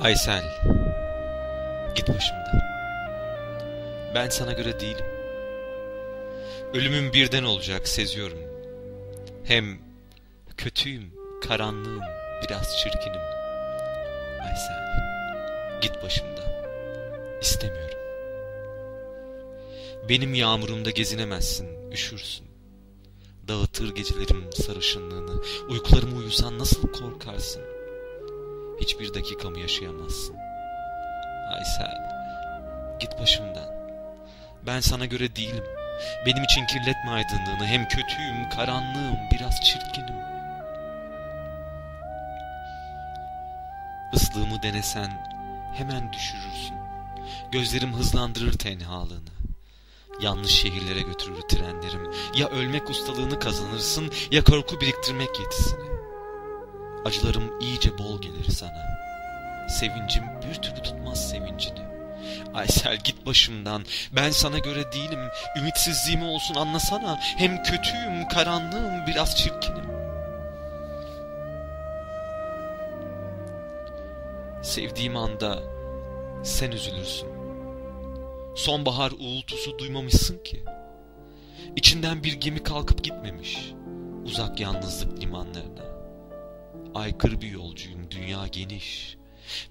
Aysel, git başımdan. Ben sana göre değilim. Ölümüm birden olacak seziyorum. Hem kötüyüm, karanlığım, biraz çirkinim. Aysel, git başımdan. İstemiyorum. Benim yağmurumda gezinemezsin, üşürsün. Dağıtır gecelerim sarışınlığını, uykularımı uyusan nasıl korkarsın? Hiçbir dakikamı yaşayamazsın. Aysel, git başımdan. Ben sana göre değilim. Benim için kirletme aydınlığını. Hem kötüyüm, karanlığım, biraz çirkinim. Islığımı denesen hemen düşürürsün. Gözlerim hızlandırır tenhalığını. Yanlış şehirlere götürür trenlerim. Ya ölmek ustalığını kazanırsın ya korku biriktirmek yetisini. Acılarım iyice bol gelir sana. Sevincim bir türlü tutmaz sevincini. Aysel git başımdan. Ben sana göre değilim. Ümitsizliğimi olsun anlasana. Hem kötüyüm, karanlığım, biraz çirkinim. Sevdiğim anda sen üzülürsün. Sonbahar uğultusu duymamışsın ki. İçinden bir gemi kalkıp gitmemiş. Uzak yalnızlık limanlarına. Aykırı bir yolcuyum, dünya geniş.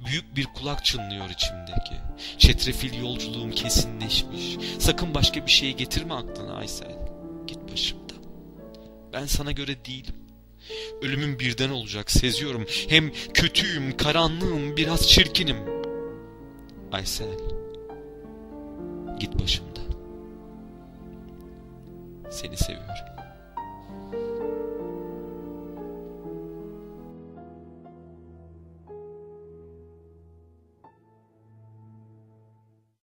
Büyük bir kulak çınlıyor içimdeki. Çetrefil yolculuğum kesinleşmiş. Sakın başka bir şey getirme aklına Aysel. Git başımdan. Ben sana göre değilim. Ölümüm birden olacak seziyorum. Hem kötüyüm, karanlığım, biraz çirkinim. Aysel. Git başımdan. Seni seviyorum.